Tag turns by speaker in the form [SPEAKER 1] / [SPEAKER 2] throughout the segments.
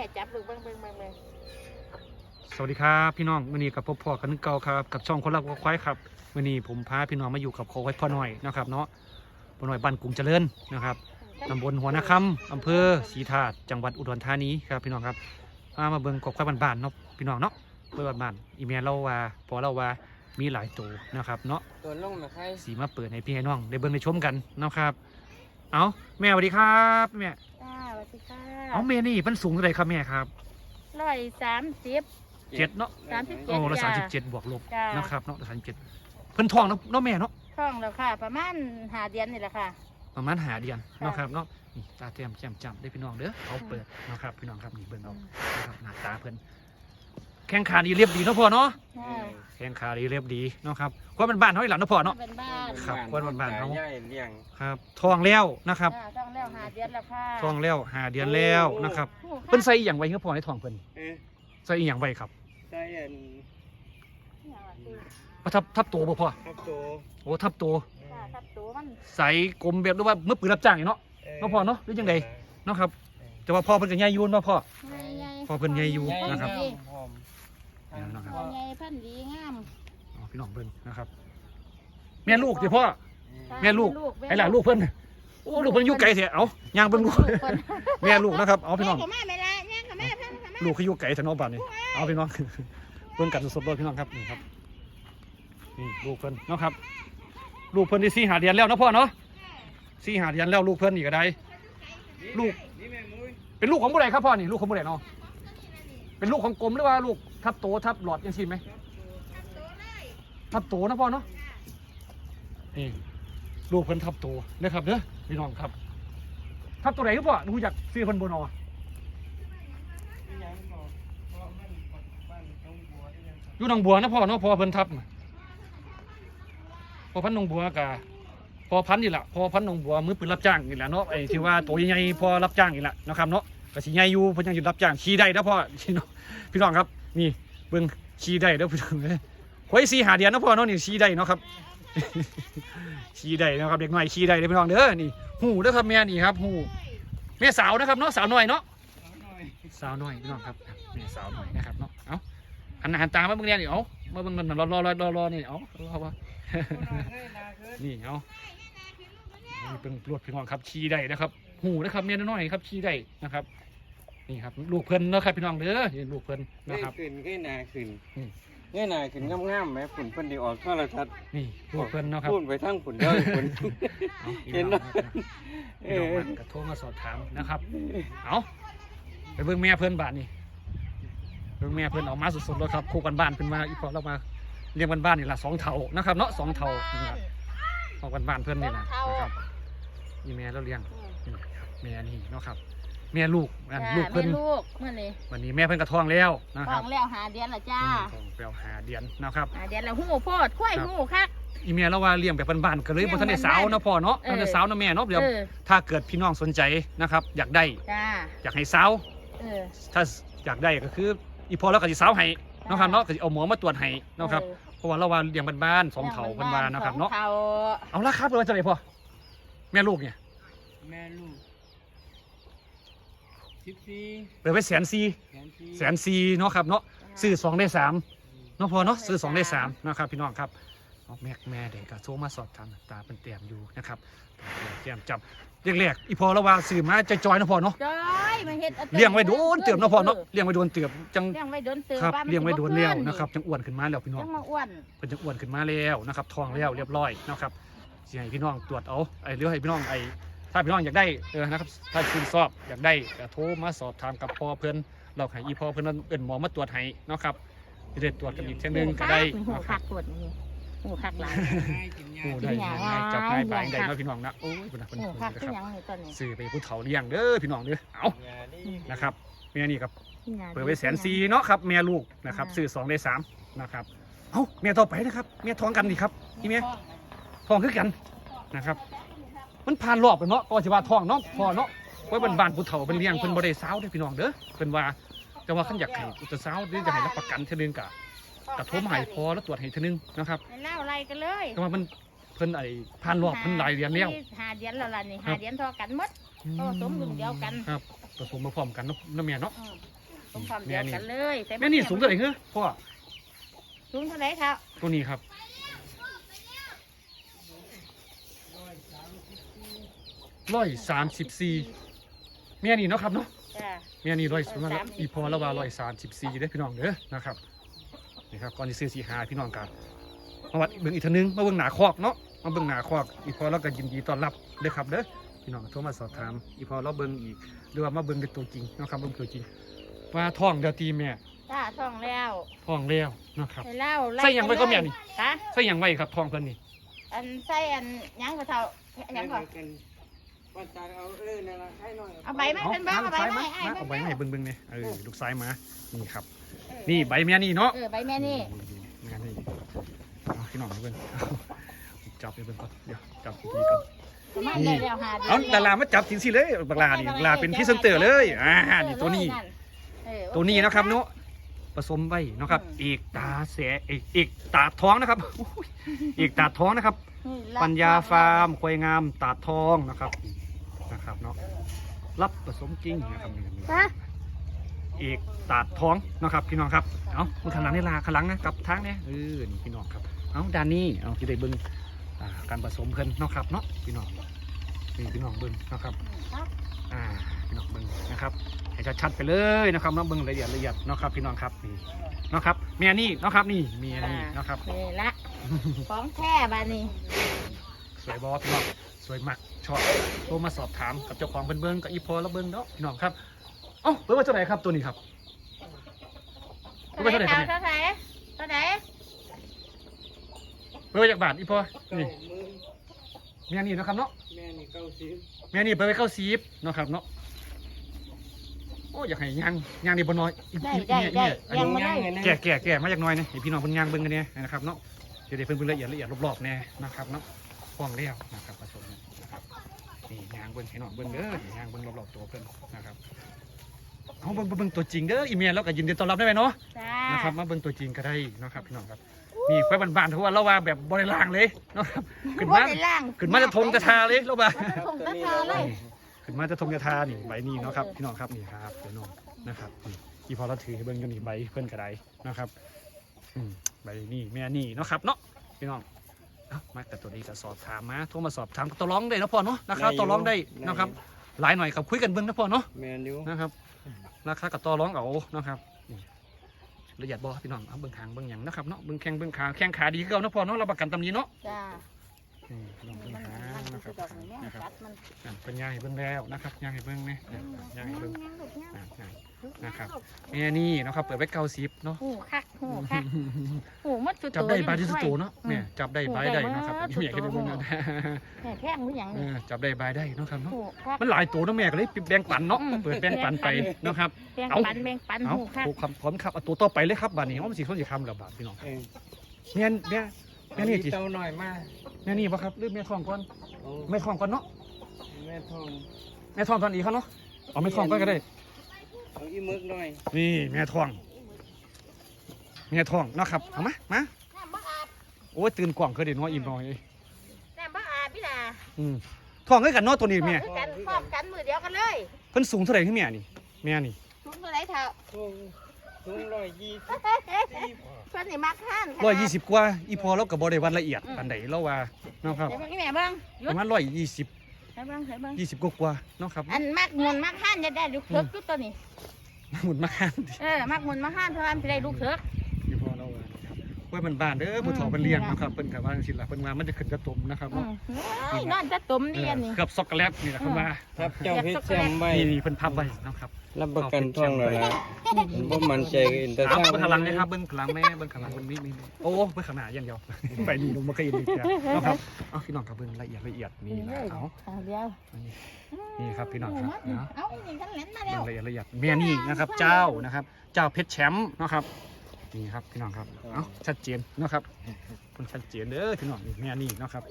[SPEAKER 1] ม่จับลูกเบิ่งเบิ่งเบิ่งเบิ่ง
[SPEAKER 2] สวัสดีครับพี่น้องวันนี้กับพ่อพ่อกันเก่าครับกับช่องคนรักวัวควายครับวันนี้ผมพาพี่น้องมาอยู่กับโคควายพ่อหน่อยนะครับเนาะพ่อหน่อยบ้านกรุงเจริญนะครับตำบลหัวนาคำอำเภอศรีธาตุจังหวัดอุดรธานีครับพี่น้องครับมามาเบิ่งกบควายบ้านๆเนาะพี่น้องเนาะเบิ่งบ้านๆอีเมลเราว่าพอเราว่ามีหลายตัวนะครับเนาะ
[SPEAKER 3] ตัวลงนะใคร
[SPEAKER 2] สีมาเปิดให้พี่ให้น้องได้เบิ่งได้ชมกันเนาะครับ เอาแม่สวัสดีครับแม่
[SPEAKER 1] จ้าสวัสดีค่ะ
[SPEAKER 2] เอาแม่นี่มันสูงเท่าไหร่ครับแม่ครับ
[SPEAKER 1] ร้อยสามสิบ
[SPEAKER 2] เจ็ดเนาะ
[SPEAKER 1] สามสิบเจ็
[SPEAKER 2] โอ้
[SPEAKER 1] ด
[SPEAKER 2] ละ
[SPEAKER 1] จ้ะ
[SPEAKER 2] สามสิบเจ็ดบวกลบ
[SPEAKER 1] จ้าน
[SPEAKER 2] นะครับเนาะละสามสิบเจ็ดเพิ่นทองเนาะเนาะแม่เนาะ
[SPEAKER 1] ท้องแล้วค่ะ ประมาณหาเดือนนี่แหละค่ะ
[SPEAKER 2] ประมาณหาเดือน
[SPEAKER 1] ค่ะ
[SPEAKER 2] เนาะครับเนาะนี่ตาเตรียมแจ่มจำได้พี่น้องเด้อเขาเปิดเนาะครับพี่น้องครับนี่เบิ่งเอานะครับหน้าตาเพิ่น แข้งขาดีเรียบดีเนาะพ่อเนาะ
[SPEAKER 1] ค่ะ
[SPEAKER 2] แข้งขาดีเรียบดีเนาะครับว่าเป็นบ้านเฮาอีหลังเนาะพ่อเนาะ
[SPEAKER 1] เป็นบ้าน
[SPEAKER 2] ครับคนบ้านๆเขา
[SPEAKER 3] ย่ายเลี้ยง
[SPEAKER 2] ครับทองแล้วนะครับ
[SPEAKER 1] จ้าท้องแล้วหาเดือนแล้วค่ะ
[SPEAKER 2] ทองแล้วหาเดือนแล้วนะครับ
[SPEAKER 1] โอ้ค่ะ
[SPEAKER 2] เพิ่นใส่อหย่างไว้ครับพ่อในทองเพิ่น
[SPEAKER 3] เออ
[SPEAKER 2] ใส่อหย่างไว้ครับ
[SPEAKER 3] ใส่อัน
[SPEAKER 2] ประทับทับตัวบ่พ่อ
[SPEAKER 3] ครับตัว
[SPEAKER 2] โอ้ทับตัว
[SPEAKER 1] จ้าทับตัวมัน
[SPEAKER 2] ใส่กลมแบบหรือว่ามือปืนรับจ้างนี่เนาะเนาะพ่อเนาะหรือจังใดเนาะครับแต่ว่าพ่อเพิ่นก็ใหญ่อยูนว่าพ่อ
[SPEAKER 1] ใหญ่ใหญ่
[SPEAKER 2] พอเพิ่นใหญ่อยู่นะครับ
[SPEAKER 3] ใหญ่พร้อม
[SPEAKER 2] เนี่ยนะครับ
[SPEAKER 1] ใหญ่พันธุ์ดีงาม
[SPEAKER 2] อ๋อพี่น้องเพิ่นนะครับ แม่ลูกดิพ่อ แม่ลูก ไอ้หลานลูกเพิ่นโอ้ลูกเพิ่นอยู่ไกลเสียเอาย่างเพิ่นลูก
[SPEAKER 1] เพิ่น
[SPEAKER 2] แม่ลูกนะครับ เอาพี่น้อง
[SPEAKER 1] แม่ก็มาแม่ละย่างกับแม่เพิ่นกับแม่
[SPEAKER 2] ลูกเขาอยู่ไกลถนนบ้านนี่เอาพี่น้องเพิ่นกันสดๆเลยพี่น้องครับนี่ครับนี่ลูกเพิ่นเนาะครับ ลูกเพิ่นที่สี่หาเดือนแล้วเนาะพ่อเนาะสี่หาเดือนแล้วลูกเพิ่นนี่ก็ได้ ลูก
[SPEAKER 3] นี่แม่มุ้ย
[SPEAKER 2] เป็นลูกของผู้ใดครับพ่อนี่ลูกของผู้ใดเนาะ เป็นลูกของกลมหรือว่าลูกทับโตทับหลอดยังชินไหมทับโตนะพ่อเนาะนี่ลูกเพิ่นทับโตนะครับเด้อพี่น้องครับ ทับตัวไหนครับพ่อดูจากซื้อเพิ่นบนอ
[SPEAKER 3] ที่ยังบอกเพราะมันบ้านตรงบัวที่ยังครับ
[SPEAKER 2] อยู่หนองบัวนะพ่อเนาะพ่อเพิ่นทับน่ะพ่อพันธุ์หนองบัวกะพอพันธุ์นี่แหละพอพันธุ์หนองบัวมือปืนรับจ้างนี่แหละเนาะไอ้ที่ว่าตัวใหญ่ๆพอรับจ้างนี่แหละเนาะครับเนาะ ก็สิใหญ่อยู่เพิ่นยังอยู่รับจ้างขี่ได้นะพ่อพี่น้องพี่น้องครับ นี่เบิ่งขี่ได้เด้อพี่น้องเอ้ยไว้สี่หาเดียนนะพ่อเนาะนี่ขี่ได้เนาะครับขี่ได้นะครับเด็กหน้อยขี่ได้เด้อพี่น้องเด้อนี่หูเด้อครับแม่นี่ครับหูแม่สาวนะครับเนาะสาวน้อยเนาะ
[SPEAKER 3] เอาหน่อย
[SPEAKER 2] สาวน้อยพี่น้องครับแม่สาวน้อยนะครับเนาะเอาหันตาหันตามาเบิ่งเนี่ยนี่เอามาเบิ่งมันรอรอรอรอรอนี่เอาเอว่า
[SPEAKER 3] เฮ้ยนาขึ้น
[SPEAKER 2] นี่เอานี่เป็นรวดพี่น้องครับขี่ได้นะครับหูนะครับเนี่น้อยครับขี่ได้นะครับ นี่ครับลูกเพิ่นเนาะครับพี่น้องเด้อนี่ลูกเพิ่น
[SPEAKER 3] เฮ้
[SPEAKER 2] นะ
[SPEAKER 3] ย
[SPEAKER 2] ครับ
[SPEAKER 3] ขึ้นเฮ้ยนาขึ้น
[SPEAKER 2] อืม
[SPEAKER 3] เฮ้ยนาขึ้นงามๆไหมฝุ่นเพิ่นไดีออกโทรทัศน์
[SPEAKER 2] นี่ลูกเพิ่นเนาะครับ
[SPEAKER 3] พูดไปทั้งฝุ่นเด้อฝุ่น
[SPEAKER 2] เอา
[SPEAKER 3] เห็นเนาะ
[SPEAKER 2] พี่น้องมันกระโทรมาสอบถามนะครับ เอาไปเบิ่งแม่เพิ่นบ้านนี่เบิ่งแม่เพิ่นออกมาสดๆเลยครับคู่กันบ้านเพิ่นมาอีพอเรามาเลี้ยงบ้านๆนี่ล่ะสองเท่านะครับเนาะสองเท่านี่ล่ะออกกันบ้านเพิ่นนี่ล่ะนะครับนี่แม่เราเลี้ยงนี่แม่นี่เนาะครับ แม่ลูกอัน
[SPEAKER 1] จ้า
[SPEAKER 2] ลูกเพิ่น
[SPEAKER 1] แม่ลูกเมื่อนี้
[SPEAKER 2] วันนี้แม่เพิ่นกระท้องแล้วนะค
[SPEAKER 1] ท้
[SPEAKER 2] รั
[SPEAKER 1] อบงแล้วหาเดือนและจ้า
[SPEAKER 2] อืมท้องแปลวหาเดือนนะครับ
[SPEAKER 1] หาเดือนแล้วหูโพดควาย
[SPEAKER 2] ครับ
[SPEAKER 1] หูคัก
[SPEAKER 2] อีเมียเราว่าเลี้ยงแบบบ้านๆก็เลย
[SPEAKER 1] เลี้
[SPEAKER 2] บ่
[SPEAKER 1] ยง
[SPEAKER 2] ทันได้สาว
[SPEAKER 1] บ้านๆ
[SPEAKER 2] นะพ่อเนาะ
[SPEAKER 1] เออ
[SPEAKER 2] ทันได้สาวนะแม่เนาะเดี๋ยว
[SPEAKER 1] เออ
[SPEAKER 2] ถ้าเกิดพี่น้องสนใจนะครับ อยากได้
[SPEAKER 1] จ้า
[SPEAKER 2] อยากให้สาว
[SPEAKER 1] เออ
[SPEAKER 2] ถ้าอยากได้ก็คืออีพอแล้วก็สิสาวให้เนาะครับเนาะก็สิเอาหมอมาตรวจให้เนาะครับ
[SPEAKER 1] ออ
[SPEAKER 2] เพราะว่าเราว่าเลี้ยงบ้านๆสองเถาเพิ่นว่านะครับเนาะ
[SPEAKER 1] สองเถา
[SPEAKER 2] เอาละครับเปิดว่าจะได้พ่อแม่ลูกเนี่ย
[SPEAKER 3] แม่ลูก สิบสี่
[SPEAKER 2] เปิดไว้แสนสี่
[SPEAKER 3] แสนสี่
[SPEAKER 2] แสนสี่เนาะครับเนาะซื้อสองได้สามเนาะพอเนาะซื้อสองได้สามนะครับพี่น้องครับเอาแม่แม่เด็กก็โทรมาสอบถามตาเป็นเตรียมอยู่นะครับเตรียมจับเรียกๆอีพอแล้วว่าซื้อมาจะจอยๆเนาะพอเนาะ
[SPEAKER 1] จอยมาเฮ็ดอาตัว
[SPEAKER 2] เลี้ยงไว้โดนเติมเนาะพอเนาะเลี้ยงไว้โดนเติมจัง
[SPEAKER 1] เลี้ยงไว้โดนเติม
[SPEAKER 2] ครับ
[SPEAKER 1] ว่ามัน
[SPEAKER 2] เลี้ยงไว้โดน
[SPEAKER 1] สิ
[SPEAKER 2] แล้ว
[SPEAKER 1] เกิ
[SPEAKER 2] นะครับจังอ้วนขึ้นมาแล้วพี่น้อง
[SPEAKER 1] จังมาอ้วน
[SPEAKER 2] เป็นจังอ้วนขึ้นมาแล้วนะครับทองแล้วเรียบร้อยนะครับสิให้พี่น้องตรวจเอาไอ้เรื่องให้พี่น้องไอ้ ถ้าพี่น้องอยากได้เออนะครับถ้าคุณสอบอยากได้ก็โทรมาสอบถามกับพ่อเพื่อนเราให้อีพ่อเพื่อนนั้นเอิ้นหมอมาตรวจให้เนาะครับจะได้ตรวจกันอีกเช่นนึงก็ได้
[SPEAKER 1] หู
[SPEAKER 2] นะค
[SPEAKER 1] คั
[SPEAKER 2] รับ
[SPEAKER 1] กปวดนี่หูคักหลาย
[SPEAKER 3] ให้กินยา
[SPEAKER 2] โอ้ได้
[SPEAKER 1] กินยา
[SPEAKER 2] ง่ายจับง่ายบาย
[SPEAKER 1] ยา
[SPEAKER 2] ได้เนาะพี่น้องนะโอ้ยคุณนะคุณ
[SPEAKER 1] หู
[SPEAKER 2] นะ
[SPEAKER 1] คัก
[SPEAKER 2] ค
[SPEAKER 1] คือ
[SPEAKER 2] รับ
[SPEAKER 1] หยังนี่ตอนนี้
[SPEAKER 2] ซื้อไปผู้เฒ่าเลี้ยงเด้อพี่น้องเด้อเอา
[SPEAKER 3] ยาดี
[SPEAKER 2] นะครับเมียนี่ครับ
[SPEAKER 1] กินยา
[SPEAKER 2] เปิดไว้แสนสี่เนาะครับเมียลูกนะครับซื้อสองได้สามนะครับเอ้าเมียต่อไปนะครับเมียท้องกันดีครับพี่เมียทองคือกันนะครับ มันผ่านรอบไปเนาะก็สิว่าทองเนาะพอเนาะไว้บนบ้านผู้เฒ่าเป็นเลี้ยงเพิ่นบ่ได้สาวเด้อพี่น้องเด้อเพิ่นว่าแต่ว่าคันอยากให้อุตสาวหรือจะให้รับประกันเท่านึงกะกะโทรมาให้พอแล้วตรวจให้เท่านึงนะครับ
[SPEAKER 1] ให้เล่าอะไรกันเลย
[SPEAKER 2] แต่ว่ามันเพิ่นไอ้ผ่านรอบเพิ่นหลายเดือนแล้ว
[SPEAKER 1] หาเดือนแล้วล่ะนี่
[SPEAKER 2] ครั
[SPEAKER 1] หา
[SPEAKER 2] บ
[SPEAKER 1] เดือนทอกันหมดก็ผสมรุ่นเดียวกัน
[SPEAKER 2] ครับผสมมาพร้อมกันเนาะน้ำแม่เนาะ
[SPEAKER 1] อืมผสมความเดียวกันเลยต่
[SPEAKER 2] แม่นี่สูงเท่าไหร่เฮ้อพ่อ
[SPEAKER 1] สูงเท่าไหร่ครับ
[SPEAKER 2] ตัวนี้ครับ ร้อยสามสิบสี่แม่นี่เนาะครับเนาะ
[SPEAKER 1] จ้า
[SPEAKER 2] แม่นี่ร้อยสูงแล้ว
[SPEAKER 1] 134
[SPEAKER 2] อีพอแล้วว่าร้อยสามสิบสี่ได้อพี่น้องเด้อนะครับนี่ครับก่อนที่ซื้อสีหาพี่น้องกันมาวัดเบิ่งอีกเทอนึงมาเบิ่งหนาคอกเนาะมาเบิ่งหนาคอกอีพอเราก็ยินดีต้อนรับเด้อครับเด้อพี่น้องโทรมาสอบถามอีพอเราเบิ่งอีกหรือว่ามาเบิ่งเป็นตัวจริงเนาะครับเบิ่งตัวจริงว่าท้องเดียวตีแม่
[SPEAKER 1] จ้าท้องแล้ว
[SPEAKER 2] ท้องแล้วเนาะครับ
[SPEAKER 1] ใส่เหล้า
[SPEAKER 2] ใส่หยังไว้ก็แม่นี่
[SPEAKER 1] ฮะ
[SPEAKER 2] ใช่ยังไว้ครับท้องเพิ่นนี่
[SPEAKER 1] อันใส่อันหยังก็เท่าหยังก็
[SPEAKER 3] กัน ว่าจะเอาเออนั่นละให้หน่อย
[SPEAKER 1] เอาใบไม้เป็นบ้าเอาใบไม้ไอ้
[SPEAKER 2] เอาใบ
[SPEAKER 1] ไม้
[SPEAKER 2] ไม้เบิ่งเบิ่งเนี่ยเออลูกซ้ายมา นี่ครับ นี่ใบแม่นี่เนาะ
[SPEAKER 1] เออใบแม่นี่
[SPEAKER 2] แม่นี่เอาพี่น้องเบิ่งเอาจับไปเบิ่งก่อนเดี๋ยวจับดีๆก่อน
[SPEAKER 1] ประมาณได้แล้วหาดืน
[SPEAKER 2] เอาดารามาจับทิ้งสิเลยบักลานี่บักลาเป็นพรี่เซนเตอร์เลยอ่านี่ตัวนี้
[SPEAKER 1] เออ
[SPEAKER 2] ตัวนี้นะครับเนาะผสมไว้เนาะครับ
[SPEAKER 1] อืม
[SPEAKER 2] เอกตาแสเอกเอกตาท้องนะครับอุ้ยเอกตาท้องนะครับ
[SPEAKER 1] นี่ละ
[SPEAKER 2] ปัญญาฟาร์มควายงามตาทองนะครับนะครับเนาะรับผสมจริงนะครับนี่
[SPEAKER 1] ฮะ
[SPEAKER 2] เอกตาท้องนะครับพี่น้องครับเอามือขางหลังนี่ลาขางหลังนะกลับทางเนี่ยเออนี่พี่น้องครับเอาด้านนี้เอาที่ได้เบิ้งอ่าการผสมเพิ่นเนาะครับเนาะพี่น้องนี่พี่น้องเบิ้งนะครับอ่าพี่น้องเบิ้งนะครับให้ชัดๆไปเลยนะครับเนาะเบิ้งละเอียดละเอียดเนาะครับพี่น้องครับนี่เนาะครับเมียนี่เนาะครับนี่เมียนี่เนาะครับ
[SPEAKER 1] นี่ละ ของแท้บานี่
[SPEAKER 2] สวยบอพี่น้องสวยมากชอบโทรมาสอบถามกับเจ้าของเบิ้งเบิ้งกับอีพอแล้วเบิ้งเนาะพี่น้องครับเอ้าเปิดว่าเท่าไหร่ครับตัวนี้ครับ
[SPEAKER 1] เท่าไหร่เท่าไหร่เท่าไหร่เท่าไหร่
[SPEAKER 2] เปิดว่าจากบาทอีพอ
[SPEAKER 3] เก้า
[SPEAKER 2] นี่
[SPEAKER 3] หมื่น
[SPEAKER 2] เมียนี่เนาะครับเนาะ
[SPEAKER 3] แม่นี่เก้าสิบ
[SPEAKER 2] เมียนี่เปิดไปเข้าซีฟเนาะครับเนาะโอ้อยากให้ย่างย่างนี่บ่น้อยอีก
[SPEAKER 1] ได้
[SPEAKER 2] อีก
[SPEAKER 1] ได้
[SPEAKER 2] เนี่ย
[SPEAKER 1] ได้
[SPEAKER 2] เนี่ยอัน
[SPEAKER 1] ยัง
[SPEAKER 2] นี้
[SPEAKER 1] ไม่ได้
[SPEAKER 2] แก่แก่แก่มาจากหน้อยนะให้พี่น้องเพิ่นย่างเบิ่งกันเนี่ยนะครับเนาะ เดี๋ยวเดี๋ยวเพิ่นเบิ่งละเอียดละเอียดรอบๆแน่นะครับเนาะฟ้องแล้วนะครับผสมนะครับนี่ย่างเบิ่งให้น้องเบิ่งเด้อย่างเบิ่งรอบๆตัวเพิ่นนะครับเอาเบิ่งเบิ่งตัวจริงเด้ออีเมียแล้วก็ยินดีต้อนรับได้ไหมเนาะ
[SPEAKER 1] จ้า
[SPEAKER 2] นะครับมาเบิ่งตัวจริงก็ได้นะครับพี่น้องครับนี่ไฟบ้านๆเพราะว่าเราว่าแบบบ่ได้ล่างเลยเนาะครับขึ้นมา
[SPEAKER 1] บ่ได้ล่าง
[SPEAKER 2] ขึ้นมาจะทงจะทาเลยเราว่า
[SPEAKER 1] ทงตะทาเลย
[SPEAKER 2] ขึ้นมาจะทงจะทานี่ใบนี้เนาะครับพี่น้องครับนี่ครับเดี๋ยวน้องนะครับนี่ที่พอเราถือให้เบิ่งอยู่นี่ใบเพิ่นกระไดนะครับอืม ใบนี่แม่นี่เนาะครับเนาะพี่น้องเอ้ามาแต่ตัวนี้ก็สอบถามมาโทรมาสอบถามก็ต่อรองได้เนาะพ่อเนาะราคาต่อรองได้นะครับหลายหน่อยครับคุยกันเบิ่งนะพ่อเนาะ
[SPEAKER 3] แม่นอยู่
[SPEAKER 2] นะครับราคากับต่อรองเอานะครับนี่ละเอียดบ่พี่น้องเอาเบิ่งหางเบิ่งหยังนะครับเนาะเบิ่งแข้งเบิ่งขาแข้งขาดีคือเก่าเนาะพ่อเนาะรับประกันตำนี้เนาะ
[SPEAKER 1] จ้า
[SPEAKER 2] อืมพี่น้องเบิ่งหาง นะครับ
[SPEAKER 1] ดอกนี่
[SPEAKER 2] นะครับ
[SPEAKER 1] จัดมัน
[SPEAKER 2] อะเป็นย่างให้เบิ่งแล้วนะครับย่างให้เบิ่งนี่ย่างให้เบิ่งอะอะนะครับแม่นี่เนาะครับเปิดไว้เก้าสิบเนาะ
[SPEAKER 1] หูคักหูคักหูมัดจุด
[SPEAKER 2] จับได้ใบที่สุดโตเนาะ
[SPEAKER 1] อืม
[SPEAKER 2] แม่จับได้ใบได้เนาะครับ
[SPEAKER 1] โอ้ได้
[SPEAKER 2] ไม่อยากให้
[SPEAKER 1] มา
[SPEAKER 2] เบิ่งนะ
[SPEAKER 1] แม่แข้งหรือหยัง
[SPEAKER 2] เออจับได้ใบได้เนาะครับเนาะ
[SPEAKER 1] หูคัก
[SPEAKER 2] มันหลายตัวเนาะแม่ก็เลยแบ่งปันเนาะ
[SPEAKER 1] อืม
[SPEAKER 2] เปิดแบ่งปันไปเนาะครับ
[SPEAKER 1] แบ่ง
[SPEAKER 2] เอา
[SPEAKER 1] ปันแบ่งปัน
[SPEAKER 2] เอา
[SPEAKER 1] หูคัก
[SPEAKER 2] ถูกคำพร้อมครับเอาตัวต่อไปเลยครับบาดนี้ว่ามันสิเขาสิคำแล้วบาดพี่น้อง
[SPEAKER 3] เออ
[SPEAKER 2] แม่นแม่แม่นี่จิ
[SPEAKER 3] เต้าหน่อยมา
[SPEAKER 2] แม่นี่ปะครับหรือแม่ทองก่อน
[SPEAKER 3] โอ้
[SPEAKER 2] แม่ทองก่อนเนาะ
[SPEAKER 3] แม่ทอง
[SPEAKER 2] แม่ทองตอนนี้เขาเนาะเอาแม่ทองก่อนก็ได้
[SPEAKER 3] เอาอีมึกหน่อย
[SPEAKER 2] นี่แม่ทองแม่ทองเนาะครับเอามามา
[SPEAKER 1] น้ำบ่อาบ
[SPEAKER 2] โอ้ยตื่นกว่างเคยเด่นว่าอิ่มหน่อย
[SPEAKER 1] น้ำบ่อาบพี่น่ะ
[SPEAKER 2] อืมทองให้กันเนาะตัวนี้แม่
[SPEAKER 1] พร้อกันพร้อมกันมือเดียวกันเลย
[SPEAKER 2] เพิ่นสูงเท่าไหร่ขึ้นแม่นี่แม่นี่
[SPEAKER 1] ถุงเท่าไหร่เท่า
[SPEAKER 3] ทุ่ง ทุ่งร้อยยี่สิบ
[SPEAKER 1] เพิ่นนี่มักทาน
[SPEAKER 2] ร้อยยี่สิบกว่าอีพอเรากับบริวันละเอียดปันใดเราว่าเนาะครับ
[SPEAKER 1] เดี๋ยวเบิ่งอีแม่เบิ่งหยุ
[SPEAKER 2] ป
[SPEAKER 1] ด
[SPEAKER 2] ระมาณร้อยยี่สิบ
[SPEAKER 1] เดี๋ยวเบิ่งเดี๋ยวเบิ่ง
[SPEAKER 2] ยี่สิบกว่าๆเนาะครับ
[SPEAKER 1] อันมักมุนมักห่านจะได้ลูกเถิกอยู่ตัวนี้
[SPEAKER 2] หมุนมา
[SPEAKER 1] เออมักมุนมักห่านเพราะว่ามันสิได้ลูกเถิก
[SPEAKER 2] อีพอเราว่า นะครับว่ามันบ้านเด้อผู้ถอเป็นเลี้ยงเนาะครับเพิ่นกับว่าสิล่ะเพิ่นว่ามันจะขึ้นกระตุ่มนะครับ
[SPEAKER 1] อื
[SPEAKER 2] เนาะ
[SPEAKER 1] มเฮ้ยนอนจะตุ่ม
[SPEAKER 2] เอ
[SPEAKER 1] เดีย
[SPEAKER 2] อน
[SPEAKER 1] นี่
[SPEAKER 2] เกือบซ็อกโกแลตนี่แหละเพิ่นว่า
[SPEAKER 3] ครับเจ้าเพชรแซมไว้
[SPEAKER 2] นี่นี่เพิ่นพับไว้เนาะครับ
[SPEAKER 3] รับประกันท่องเลยนะบ่มันใจอินเตอร์
[SPEAKER 2] เอา
[SPEAKER 3] ซ่า
[SPEAKER 2] เบิ้งข้างหลังนะครับเบิ้งข้างหลังแม่เบิ้งข้างหลังเบิ้งนี่นี่โอ้เบิ้งข้างหน้าอย่างเดียวไปนี่ลงมาเคยเห็นอีกแล้วนะครับเอาพี่น้องครับเบิ้งละเอียดละเอียดนี่นะเอา
[SPEAKER 1] เอาเดียว
[SPEAKER 2] นี่ครับพี่น้องครับเนาะ
[SPEAKER 1] เอานี่ทันเหลนมา
[SPEAKER 2] เบิ้
[SPEAKER 1] แล้
[SPEAKER 2] ง
[SPEAKER 1] ว
[SPEAKER 2] ละเอียดละเอียดเมียนี่นะครับ เจ้านะครับ เจ้าเพชรแชมป์นะครับ นี่ครับพี่น้องครับเอาชัดเจนนะครับเพิ่นชัดเจนเด้อพี่น้องนี่เมียนี่นะครับ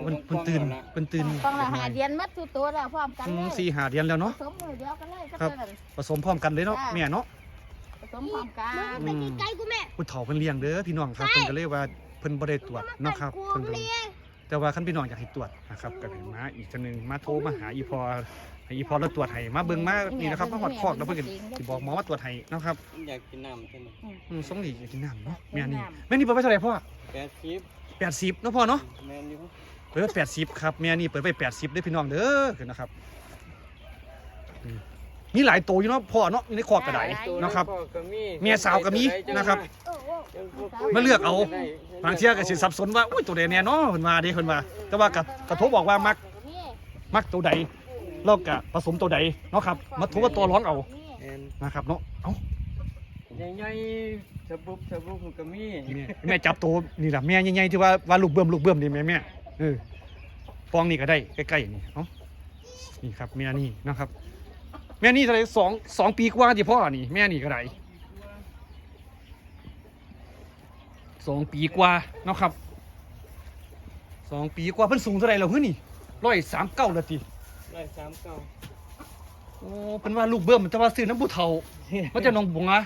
[SPEAKER 2] เพิ่นเพิ่นตื่นเพิ่นตื่น
[SPEAKER 1] ต้องละหาเดียนมัดทุกตัวแล้วพร้อมกัน
[SPEAKER 2] อื
[SPEAKER 1] เล
[SPEAKER 2] ม
[SPEAKER 1] ย
[SPEAKER 2] สี่หาเดือนแล้วเนาะ
[SPEAKER 1] ผสมมือเดียวกันเลย
[SPEAKER 2] ครับผสมพร้อมกันเลยเนาะแม่เนาะ
[SPEAKER 1] ผสมพร้อมกัน
[SPEAKER 2] อืม
[SPEAKER 1] ไกลกูแม่
[SPEAKER 2] ผู้เฒ่าเพิ่นเลี้ยงเด้อพี่น้องครับเพิ่นก็เลยว่าเพิ่นบ่ได้ตรวจเนาะครับเพิ่นก็แต่ว่าคันพี่น้องอยากให้ตรวจนะครับก็ให้มาอีกเทื่อนึงมาโทรมาหาอีพอ ให้อีพอแล้วตรวจให้มาเบิ่งมานี่นะครับมาหอดคอกแล้วเพิ่นก็สิบอกหมอมาตรวจให้นะครับ
[SPEAKER 3] อยากกินน้ำใช่ไหม
[SPEAKER 2] อืมสงหลีอยากกินน้ำเนาะแม่นี่แม่นี่เปิดไว้เท่าไหร่พ่อ
[SPEAKER 3] แปดสิบ
[SPEAKER 2] 80เนาะพ่อเนาะ
[SPEAKER 3] แมนอยู่
[SPEAKER 2] เปิดไว้80ครับแม่นี่เปิดไว้80เด้อพี่น้องเด้อคือนะครับอืมมีหลายตัวอยู่เนาะพ่อเนาะอยู่ในคอกกระไดนะครับเมียสาวก็มีนะครับมาเลือกเอาบางเที่ยก็สิสับสนว่าอุ้ยตัวใดแน่เนาะเพิ่นว่าเด้เพิ่นว่าแต่ว่ากะกระทบบอกว่ามักมักตัวใด แล้วก็ผสมตัวใดเนาะครับมาทุบว่าตัวร้องเอา
[SPEAKER 3] แมน
[SPEAKER 2] นะครับเนาะเอ้า
[SPEAKER 3] ใหญ่ๆสะบุบสะบุบมันก็มี
[SPEAKER 2] แม่แม่จับตัวนี่ล่ะแม่ใหญ่ๆที่ว่าว่าลูกเบิ่มลูกเบิ่มนี่แม่แม่เออฟองนี่ก็ได้ใกล้ๆนี่เอ้านี่ครับแม่นี่นะครับ แม่นี่เท่าไหร่สองสองปีกว่าที่พ่อนี่แม่นี่ก็ได้สองปีกว่าเนาะครับสองปีกว่าเพิ่นสูงเท่าไหร่แล้วเฮ้ยนี่ร้อยสามเก้าละที
[SPEAKER 3] ร้อยสามเก้า
[SPEAKER 2] โอ้เพิ่นว่าลูกเบิ่มแต่ว่าซื้อน้ำผู้เฒ่ามันจะนองบงอะ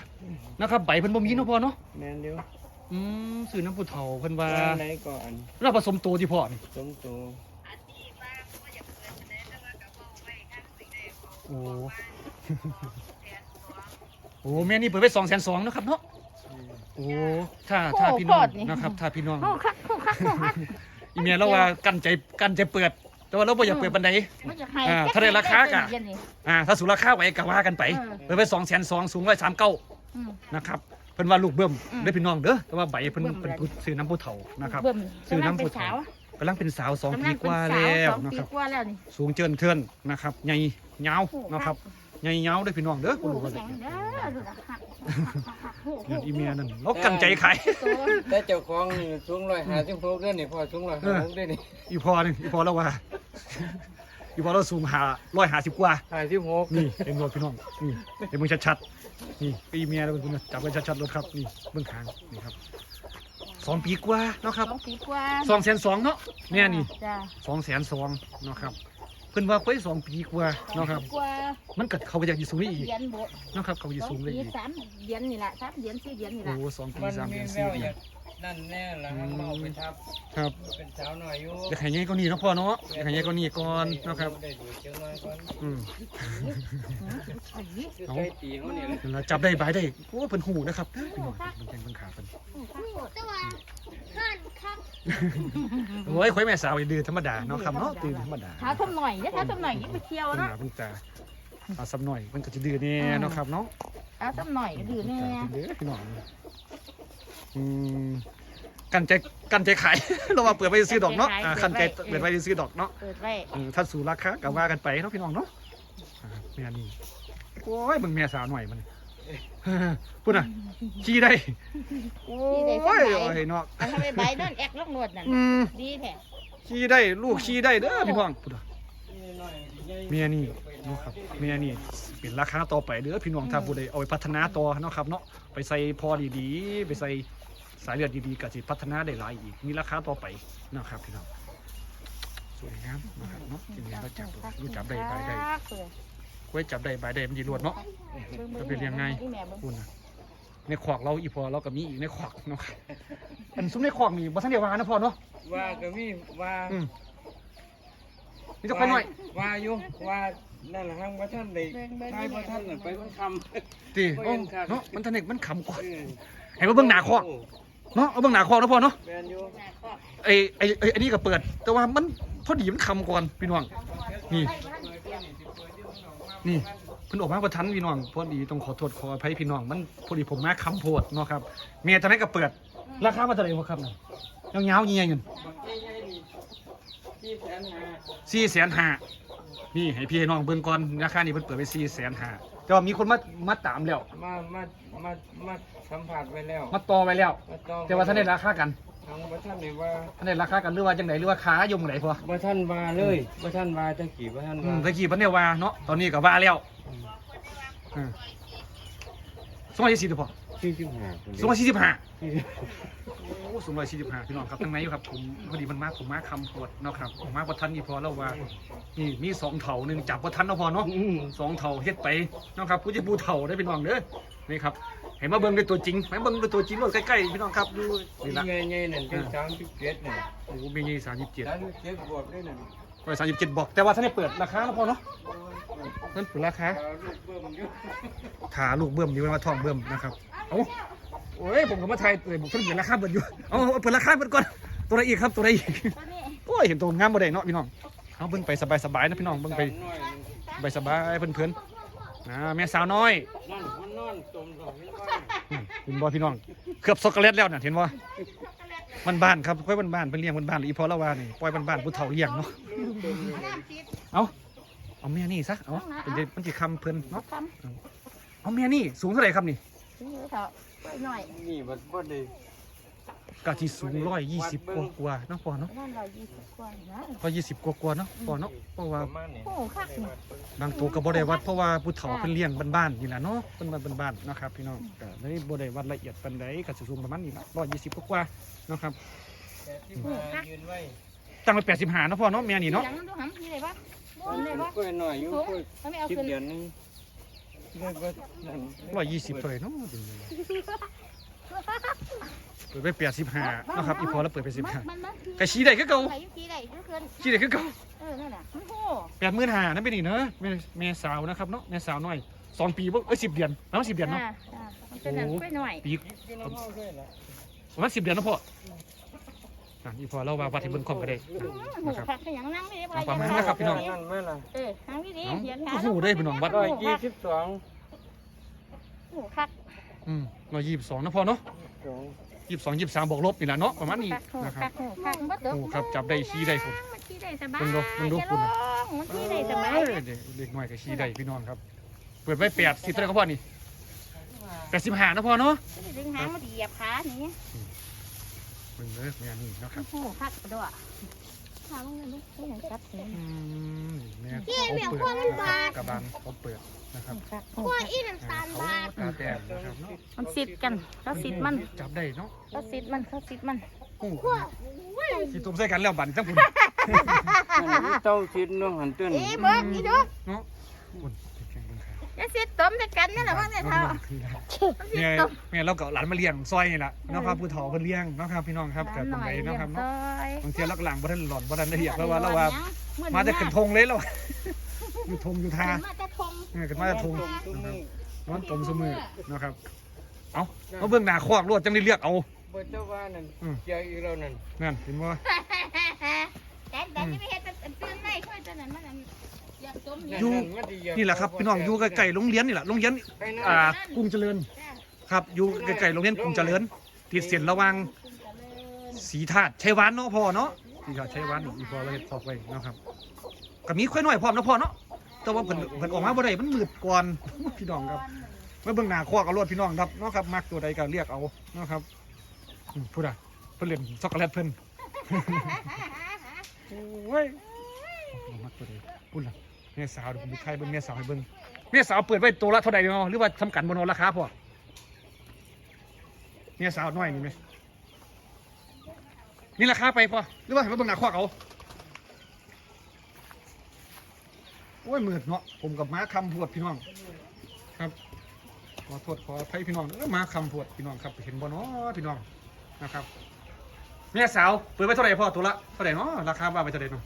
[SPEAKER 2] นะครับใบเพิ่นบ่มีเนาะพ่อเนาะ
[SPEAKER 3] แมนเดียว
[SPEAKER 2] อืมซื้อน้ำผู้เฒ่าเพิ่นว่า
[SPEAKER 3] ว่าไหนก่อน
[SPEAKER 2] เราผสมโตที่พ่อนี่
[SPEAKER 3] สมตัว
[SPEAKER 2] โอ้โอ้แม่นี่เปิดไว้2 2 0 0 0เนาะครับเนาะโอ้ถ้าถ้าพี่น้องนะครับ ถ้าพี่น้อง
[SPEAKER 1] โอ้คักโอ้คักโอ้คัก
[SPEAKER 2] อีเมียเราว่ากันใจกันใจเปิด แต่ว่าเราบ่อยากเปิดปานใด
[SPEAKER 1] มันจะให้
[SPEAKER 2] อ่าถ้าได้ราคากะ
[SPEAKER 1] เย็นนี่
[SPEAKER 2] อ่าถ้าสูงราคาไว้ก็ว่ากันไป
[SPEAKER 1] เออ
[SPEAKER 2] เปิดไว้2 2 0 0 0สูงไว้39
[SPEAKER 1] อืม
[SPEAKER 2] นะครับเพิ่นว่าลูกเบิ่ม
[SPEAKER 1] อืม
[SPEAKER 2] เด้อพี่น้องเด้อแต่ว่าใบเพิ่น
[SPEAKER 1] เบิ่ม
[SPEAKER 2] เพิ่น
[SPEAKER 1] อะไร
[SPEAKER 2] พูดซื้อน้ำผู้เฒ่านะครับ
[SPEAKER 1] เบิ่ม
[SPEAKER 2] ซื้อน้ำ
[SPEAKER 1] กำลังเป็
[SPEAKER 2] ผู้
[SPEAKER 1] นสาว
[SPEAKER 2] กำลังเป็นสาวสอง
[SPEAKER 1] กำ
[SPEAKER 2] ปี
[SPEAKER 1] ลัง
[SPEAKER 2] ก
[SPEAKER 1] เป็น
[SPEAKER 2] ว่า
[SPEAKER 1] สาว
[SPEAKER 2] แล้ว
[SPEAKER 1] สอง
[SPEAKER 2] นะ
[SPEAKER 1] ปี
[SPEAKER 2] ครับ
[SPEAKER 1] กว่าแล้วนี่
[SPEAKER 2] สูงเจินเทินนะครับใหญ่ยาว
[SPEAKER 1] โอ้
[SPEAKER 2] นะครับ ใหญ่ยาวเด้วยพี่น้องเด้อบ่รู้ว่า
[SPEAKER 1] แข็
[SPEAKER 2] จะ
[SPEAKER 1] งเด้อดูนะคักโอ้โห
[SPEAKER 2] อย่างอีเมียนั่นเรากันใจขาย
[SPEAKER 1] ตัว
[SPEAKER 3] แต่เจ้าของนี่สูงร้อยห้าสิบหกเด้อนี่พ่อสูงร้อยห้าสิบหกเด้อนี่
[SPEAKER 2] อีพอนี่อีพอแล้วว่า อีพอเราสูงหาร้อยหาสิบกว่า
[SPEAKER 3] ห้าสิบหก
[SPEAKER 2] นี่เห็นบ่พี่น้อง นี่เห็นมึงชัดๆ นี่อีเมียเราเป็นคนจับกันชัดๆรถครับ นี่เบื้องข้าง นี่ครับสองปีกว่าเนาะครับ
[SPEAKER 1] สองปีกว่า
[SPEAKER 2] สองแสนสองเนาะแม่นี่
[SPEAKER 1] จ้า
[SPEAKER 2] สองแสนสองเนาะครับเพิ่นว่าไปสองปีกว่าเนาะครับ
[SPEAKER 1] กว่า
[SPEAKER 2] มันกัดเขาก็อยากอยู่สูงได้อีก
[SPEAKER 1] เหรียญโบ
[SPEAKER 2] เนาะครับเขาอยู่
[SPEAKER 1] สอ
[SPEAKER 2] สู
[SPEAKER 1] ง
[SPEAKER 2] งได้
[SPEAKER 1] ปี
[SPEAKER 2] อีก
[SPEAKER 1] สามเหรียญนี่แหละสามเหรียญสี่เหรียญนี่แห
[SPEAKER 2] โอ้
[SPEAKER 1] ละ
[SPEAKER 2] สองปี
[SPEAKER 3] มัน
[SPEAKER 2] สาม
[SPEAKER 3] มี
[SPEAKER 2] เดือน
[SPEAKER 3] แว
[SPEAKER 2] สี่
[SPEAKER 3] วอ
[SPEAKER 2] เดือยา
[SPEAKER 3] นกนั่นแน่ละให้เมาไปทับ
[SPEAKER 2] ครับ
[SPEAKER 3] เป็นสาวหน่อยอยู่
[SPEAKER 2] อยากให้ใหญ่กว่านี้เนาะพ่อเนาะอยากให้ใหญ่กว่านี้ก่อนเนาะครับ
[SPEAKER 3] ได้ดูเจ้าน้อยก่อน
[SPEAKER 2] อืม
[SPEAKER 3] คือใกล้ตีเขาเนี่ยแหละ
[SPEAKER 2] เวลาจับได้บายได้โอ้เพิ่นหูนะครับพี่น้องเพิ่นแข่งเพิ่นขาเพิ่น
[SPEAKER 1] แต่ว่าข้านข้าง
[SPEAKER 2] โอ้ยข่อยแม่สาวอย่าดื้อธรรมดาเนาะครับเนาะตื่นธรรมดา
[SPEAKER 1] เท้าทำหน่อยเนี่ยเท้าทำหน่อยยิ่งไปเที่ยว
[SPEAKER 2] เพิ่นห
[SPEAKER 1] เนาะ
[SPEAKER 2] น้าเพิ่นตาเอาซ้ำหน่อยมันก็จะดื้อแน่เนาะครับเนาะ
[SPEAKER 1] เท้าทำหน่อยก็ดื้อแน่
[SPEAKER 2] เด้อพี่น้องอืมกันใจกันใจขายเรามาเปิดไปซื้อดอกเนาะอ่ากันใจเปิดไปซื้อดอกเนาะ
[SPEAKER 1] เปิดไว้
[SPEAKER 2] เออถ้าสู่ราคาก็ว่ากันไปเนาะพี่น้องเนาะอ่าแม่นี่โอ้ยเบิ่งแม่สาวหน่อยมัน พูดน่ะขี้ได้โอ้ยโอ้ยเนาะ
[SPEAKER 1] เอาทำไมใบนั่นแอกลงนวดนั่น
[SPEAKER 2] อืม
[SPEAKER 1] ดีแท้
[SPEAKER 2] ขี้ได้ลูกขี้ได้เด้อพี่น้องพูดน่ะ
[SPEAKER 3] น้อยใหญ่
[SPEAKER 2] เมียนี่เนาะครับเมียนี่เป็นราคาต่อไปเด้อพี่น้องถ้าผู้ใดเอาไปพัฒนาต่อเนาะครับเนาะไปใส่พอดีๆไปใส่สายเลือดดีๆก็สิพัฒนาได้หลายอีกมีราคาต่อไปเนาะครับพี่น้องสวยงามนะครับเนาะทีนี้เราจับรู้จับได้ใบได้ กล้วยจับได้ใบได้มันดีรวดเนาะจะเป็นยังไงคุณนะในขวากเราอีพอเราก็มีอีกในขวากเนาะครับอันซุ้มในขวากมีบ่ทันเดียววานะพ่อเนาะ
[SPEAKER 3] ว่าก็มีว่า
[SPEAKER 2] อืมนี่จะไปหน่อย
[SPEAKER 3] ว่าอยู่ว่านั่นแหละครับว่าท่านได้ใช่ว่าท่านน่ะไปวันคำ
[SPEAKER 2] ตี
[SPEAKER 3] บ่เห็นครับ
[SPEAKER 2] เนาะมันทันเด็กมันขำกว่า
[SPEAKER 3] เออ
[SPEAKER 2] ให้มาเบิ่งหน้าขวากเนาะเอาเบิ่งหน้าขวากนะพ่อเนาะ
[SPEAKER 3] แมนอยู่
[SPEAKER 2] ไอ้ไอ้ไอ้ไอ้นี่ก็เปิด แต่ว่ามันพอดีมันคำก่อนพี่น้องนี่ นี่เพิ่นออกมาประทันพี่น้องพอดีต้องขอโทษขออภัยพี่น้องมันพอดีผมมาคำโพดเนาะครับเมียตอนนั้นก็เปิด ราคามาเท่าไหร่วะครับน่ะยาวๆเงี้ยเงิน
[SPEAKER 3] บางทีใหญ่นี่ที่แสนหา
[SPEAKER 2] สี่แสนห้านี่ให้พี่ให้น้องเบิ่งก่อนราคานี่เพิ่นเปิดไปสี่แสนห้าแต่ว่ามีคนมามาตามแล้ว
[SPEAKER 3] มามามามาสัมผัสไว้แล้ว
[SPEAKER 2] มาต่อไว้แล้ว
[SPEAKER 3] มาจอง
[SPEAKER 2] แต่ว่าท่านได้ราคากัน
[SPEAKER 3] ทางว่าท่านได้ว่า
[SPEAKER 2] ท่านได้ราคากันหรือว่าจังไดหรือว่าค้ายมไหนพอ
[SPEAKER 3] ว่าท่านว่าเลยว่าท่านว่าตะกี้ว่าท่าน
[SPEAKER 2] อื
[SPEAKER 3] ว่าม
[SPEAKER 2] ตะกี้เพิ่นได้ว่าเนาะตอนนี้ก็ว่าแล้วอืมสมัยที่สี่ตัวพอ
[SPEAKER 3] สี่สิบห้า
[SPEAKER 2] สมัยสี่สิบห้าสูงร้อยสี่สิบห้าพี่น้องครับทั้งในอยู่ครับผมพอดีมันมาผมมาคำปวดเนาะครับผมมาบ่ทันนี่พอแล้วว่านี่มีสองเถาหนึ่งจับบ่ทันเนาะพอเนาะสองเถาเฮ็ดไปเนาะครับผู้จะบูเถาได้พี่น้องเด้อนี่ครับ ให้มาเบิ่งด้วยตัวจริงให้เบิ่งด้วยตัวจริงรถใกล้ๆพี่น้องครับดูนี่ละ
[SPEAKER 3] เงี้ยเงี้ยนั่นเป็นสามสิบเจ็ดน่ะ
[SPEAKER 2] โอ้โหมียี่สามสิบเจ็ด
[SPEAKER 3] สามสิบเจ็ดบวกได้นั่น
[SPEAKER 2] ร้อยสามสิบเจ็ดบอก แต่ว่าท่านได้เปิดราคาแล้วพอเนาะนั่นเปิดราคา
[SPEAKER 3] เอาลูกเบิ่มอยู่
[SPEAKER 2] ขาลูกเบิ่มนี่มันมาทองเบิ่มนะครับเอ้าโอ้ยผมก็มาไทยเปิดผมเพิ่งเปิดราคาเปิดอยู่เอาเอาเปิดราคาเปิดก่อนตัวไหนอีกครับตัวไหนอีก
[SPEAKER 1] ตัวนี้
[SPEAKER 2] โอ้ยเห็นตัวงามบ่ได้เนาะพี่น้องเอาเบิ่งไปสบายๆนะพี่น้องเบิ่งไป
[SPEAKER 3] สามน้อย
[SPEAKER 2] สบายๆเพื่อนๆนะแม่สาวน้อย
[SPEAKER 3] นั่นมันนอนจมดอกนี่ว่า
[SPEAKER 2] อืม เห็นบ่พี่น้องเคลือบช็อกโกแลตแล้วน่ะเห็นบ่มันบ้านๆครับค่อยบ้านๆเป็นเลี้ยงบ้านๆอีพอละว่านี่ปล่อยบ้านๆผู้เฒ่าเลี้ยงเนาะ
[SPEAKER 1] น้ำจิต
[SPEAKER 2] เอาเอาแม่นี่ซะเอาเป็นเด็กมันสิคำเพิ่นเนาะ
[SPEAKER 1] ค
[SPEAKER 2] เอาแม่นี่สูงเท่าไหร่ครับนี่ำ
[SPEAKER 1] นี่เถอะไปหน่อย
[SPEAKER 3] นี่บัดบ่ได้
[SPEAKER 2] กะที่สูงร้อยยี่สิบกว่ากว่าๆเนาะพอเนาะ
[SPEAKER 1] นั่นเรายี่สิบกว่านะ
[SPEAKER 2] ร้อยยี่สิบกว่ากว่าๆเนาะพอเนาะเพราะ
[SPEAKER 3] ป
[SPEAKER 2] ว่า
[SPEAKER 3] ระมาณนี้
[SPEAKER 1] โอ้คักนี่
[SPEAKER 2] บางตัวก็บ่ได้วัดเพราะว่าผู้เฒ่าเพิ่นเลี้ยงบ้านๆนี่แหละเนาะเพิ่นบ้านบ้านๆนะครับพี่น้องก็เลยบ่ได้วัดละเอียดปานใดก็สิสูงประมาณนี้ละร้อยยี่สิบกว่าๆเนาะครับ
[SPEAKER 3] แต่ที่มายืนไว้
[SPEAKER 2] ตั้งไว้แปดสิบห้าเนาะพ่อเนาะแม่นี่เนาะ
[SPEAKER 1] ยังดูหำมีอะไรปะมีอะไรปะ
[SPEAKER 3] กล้วยหน่อยอยู่
[SPEAKER 1] สูง
[SPEAKER 3] กล้วย
[SPEAKER 1] เขาไม่เอา
[SPEAKER 3] สิบ
[SPEAKER 1] ขึ้น
[SPEAKER 3] เดือนนึงได้บ่นั่น
[SPEAKER 2] ร้อยยี่สิบเท่าไหร่เนาะ เปิดไปแปดสิบห้านาะครับอีพอแล้วเปิดไปสิบห้า
[SPEAKER 1] มันมัน
[SPEAKER 2] ก็ชี้ได้คือเก่า
[SPEAKER 1] ใส่ยุกีได้ยุเกิน
[SPEAKER 2] ชี้ได้คือเก่า
[SPEAKER 1] เออนั่นแหละโอ้โห
[SPEAKER 2] แปดหมื่นห้านั่นเป็นอีกเนาะแม่แม่สาวนะครับเนาะแม่สาวน้อยสองปีบ่เอ้ยสิบเดือนประมาณสิบเดือนเนาะ
[SPEAKER 1] อ่าอ่ามันเป็นแบบไปหน่อย
[SPEAKER 2] ปี
[SPEAKER 3] กินน้ำเมาด้วยล่ะ
[SPEAKER 2] ประมาณสิบเดือนเนาะพ่ออะอีพอเราว่าวัดให้เบิ่งความก็ได้
[SPEAKER 1] หูคักขยันนั่งไม่ได้
[SPEAKER 2] เอาประมาณนั้นนะครับพี่น้อง
[SPEAKER 3] นั่นแม่ล่ะ
[SPEAKER 1] เออทางนี้ดี
[SPEAKER 2] เอ้า
[SPEAKER 1] เขียน
[SPEAKER 2] โอ้โหได้พี่น้องวัด
[SPEAKER 3] ร้อยยี่สิบสอง
[SPEAKER 1] หูคัก
[SPEAKER 2] อืมร้อยยี่สิบสองนะพ่อเนาะ
[SPEAKER 3] สอง
[SPEAKER 2] ยี่สิบสองยี่สิบสามบวกลบนี่แหละเนาะประมาณนี้
[SPEAKER 1] คักหู
[SPEAKER 2] นะครั
[SPEAKER 1] คั
[SPEAKER 2] บ
[SPEAKER 1] กหูคักบัดเด้อ
[SPEAKER 2] โอ้ครับจับได้ชี้ได้คน
[SPEAKER 1] มันขี้ได้สบาย
[SPEAKER 2] มึงดูมึงดู
[SPEAKER 1] จะ
[SPEAKER 2] คุณ
[SPEAKER 1] ล
[SPEAKER 2] น่ะ
[SPEAKER 1] งมันขี้ได้สบาย
[SPEAKER 2] เอ้ยเด็กเด็กน้อยก็ชี้ได้พี่น้องครับ เปิดไว้แปดสิบเท่าไหร่ครับพ่อนี่แปดสิบห้านะพ่อเนาะ
[SPEAKER 1] ดึงหางมาเหยียบขานี่
[SPEAKER 2] มึงเลยแม่นี่เนาะครับ
[SPEAKER 1] หูคักด้ วยทางนี้ลูกไม่ยังจับนี่
[SPEAKER 2] อืมแม่เขาเปิดนะครับกระบาลเขาเปิดนะครับ
[SPEAKER 1] คัก
[SPEAKER 4] กล้วยอีน้ำ
[SPEAKER 2] อ่า
[SPEAKER 4] ตาล
[SPEAKER 2] เขา
[SPEAKER 4] บาด
[SPEAKER 2] ตาแต้มนะครับเนาะ
[SPEAKER 1] มันสิทธิ์กันเขาสิทธิ์มัน
[SPEAKER 2] จับได้เนาะ
[SPEAKER 1] เขาสิทธิ์มันเขาสิทธิ์มัน
[SPEAKER 2] โอ้ที่ตุ้มใส่กันแล้วบันทั้งคุณ
[SPEAKER 3] นั่นนี่เต้าชิดน้องหันตื้น
[SPEAKER 1] อีเบิกอีดู
[SPEAKER 2] เนาะคุณ แข่งกันค่ะ
[SPEAKER 1] จะสิทธิ์ต้มด้วยกันนี่แหละว่าเนี่ยเท่า
[SPEAKER 2] แม่แม่เราเก่าหลานมาเลี้ยงซอยนี่แหละเนาะครับผู้เฒ่าเพิ่นเลี้ยงเนาะครับพี่น้องครับกับตรงไหนเนาะครับเนาะบางทีเราหลังบ่ทันหลอนบ่ทันละเอียดเพราะว่าเราว่ามาแต่ขึ้นธงเลยเราอยู่ธงอยู่ทา
[SPEAKER 1] มาแต่ทง
[SPEAKER 2] เออขึ้นมาแต่ธง
[SPEAKER 3] ตุ้ม
[SPEAKER 2] นะครับ
[SPEAKER 3] นี่
[SPEAKER 2] นอนตมเสมอนะครับเอาเอาเบิ่งหน้าคอกรวดจังได้เรียกเอา
[SPEAKER 3] บ่เจ้าว่านั่น
[SPEAKER 2] อืม
[SPEAKER 3] เจียอีเรานั่น
[SPEAKER 2] นั่นเห็นบ่
[SPEAKER 1] แต่แต่ที่ไม่เห็นเป็นตื่นได้ค่อยตอนนั้นมัน อยู่
[SPEAKER 3] นี่
[SPEAKER 2] แหละครับพี่น้องอยู่ใกล้ๆโรงเรียนนี่แหละโรงเรียนอ่ากรุงเจริญครับอยู่ใกล้ๆโรงเรียนกรุงเจริญติดเส้นระหว่างสีธาตุชัยวานเนาะพ่อเนาะสีธาตุชัยวานอีพอเราเฮ็ดพอกไว้เนาะครับก็มีค่อยน้อยพร้อมนะพ่อเนาะแต่ว่าเพิ่นเพิ่นออกมาบ่ได้มันมืดก่อนพี่น้องครับมาเบิ่งหน้าคอกเอารวดพี่น้องครับเนาะครับมักตัวใดก็เรียกเอาเนาะครับพูดอะเพิ่นเล่นช็อกโกแลตเพิ่นโอ้ยเอามักตัวใดพูดล่ะ แม่สาวเดี๋ยวผมไปใครเบิ่งแม่สาวให้เบิ่งแม่สาวเปิดไว้ตัวละเท่าใดเนาะหรือว่าทำกันบนราคาพ่อแม่สาวน้อยนี่ไหมนี่ราคาไปพอหรือว่าให้มาเบิ่งหน้าคอกเอาโอ้ยมืดเนาะผมกับม้าคำพวดพี่น้องครับขอโทษขออภัยพี่น้องเออม้าคำพวดพี่น้องครับเห็นบ่เนาะพี่น้องนะครับแม่สาวเปิดไว้เท่าไหร่พ่อตัวละเท่าไหร่เนาะราคาว่าไปเท่าไหร่เนาะ